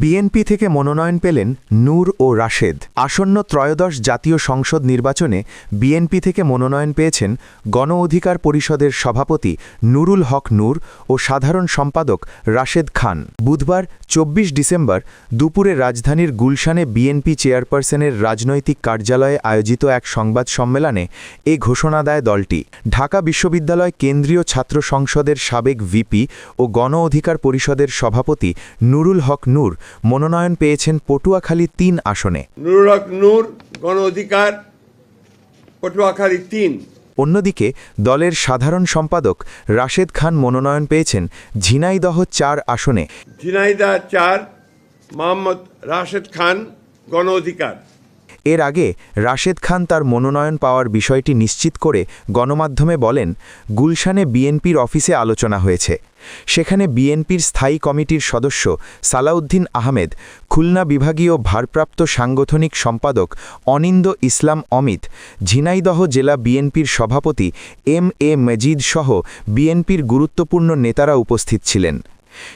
BNP থেকে মনোনয়ন পেলেন নূর ও রাশেদ। আসন্ন ত্রয়োদশ জাতীয় সংসদ নির্বাচনে বিএনপি থেকে মনোনয়ন পেয়েছেন গণ অধিকার পরিষদের সভাপতি নুরুল হক নূর ও সাধারণ সম্পাদক রাশেদ খান। বুধবার, চব্বিশ ডিসেম্বর, দুপুরে রাজধানীর গুলশানে বিএনপি চেয়ারপারসনের রাজনৈতিক কার্যালয়ে আয়োজিত এক সংবাদ সম্মেলনে এ ঘোষণা দেয় দলটি। ঢাকা বিশ্ববিদ্যালয় কেন্দ্রীয় ছাত্র সংসদের সাবেক ভিপি ও গণ অধিকার পরিষদের সভাপতি নুরুল হক নূর মনোনয়ন পেয়েছেন পটুয়াখালী তিন আসনে। নুরুল হক নূর গণ অধিকার পটুয়াখালী তিন। অন্যদিকে দলের সাধারণ সম্পাদক রাশেদ খান মনোনয়ন পেয়েছেন ঝিনাইদহ চার আসনে। ঝিনাইদা চার মোহাম্মদ রাশেদ খান গণ অধিকার। এর আগে রাশেদ খান তার মনোনয়ন পাওয়ার বিষয়টি নিশ্চিত করে গণমাধ্যমে বলেন, গুলশানে বিএনপির অফিসে আলোচনা হয়েছে। সেখানে বিএনপির স্থায়ী কমিটির সদস্য সালাউদ্দিন আহমেদ, খুলনা বিভাগীয় ভারপ্রাপ্ত সাংগঠনিক সম্পাদক অনিন্দ ইসলাম অমিত, ঝিনাইদহ জেলা বিএনপির সভাপতি এম এ মজিদ সহ বিএনপির গুরুত্বপূর্ণ নেতারা উপস্থিত ছিলেন।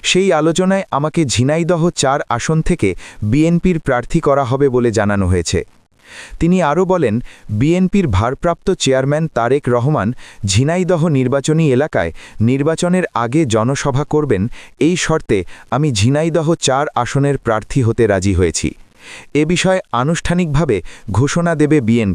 সেই আলোচনায় আমাকে ঝিনাইদহ চার আসন থেকে বিএনপির প্রার্থী করা হবে বলে জানানো হয়েছে। তিনি আরও বলেন, বিএনপির ভারপ্রাপ্ত চেয়ারম্যান তারেক রহমান ঝিনাইদহ নির্বাচনী এলাকায় নির্বাচনের আগে জনসভা করবেন, এই শর্তে আমি ঝিনাইদহ চার আসনের প্রার্থী হতে রাজি হয়েছি। এ বিষয়ে আনুষ্ঠানিকভাবে ঘোষণা দেবে বিএনপি।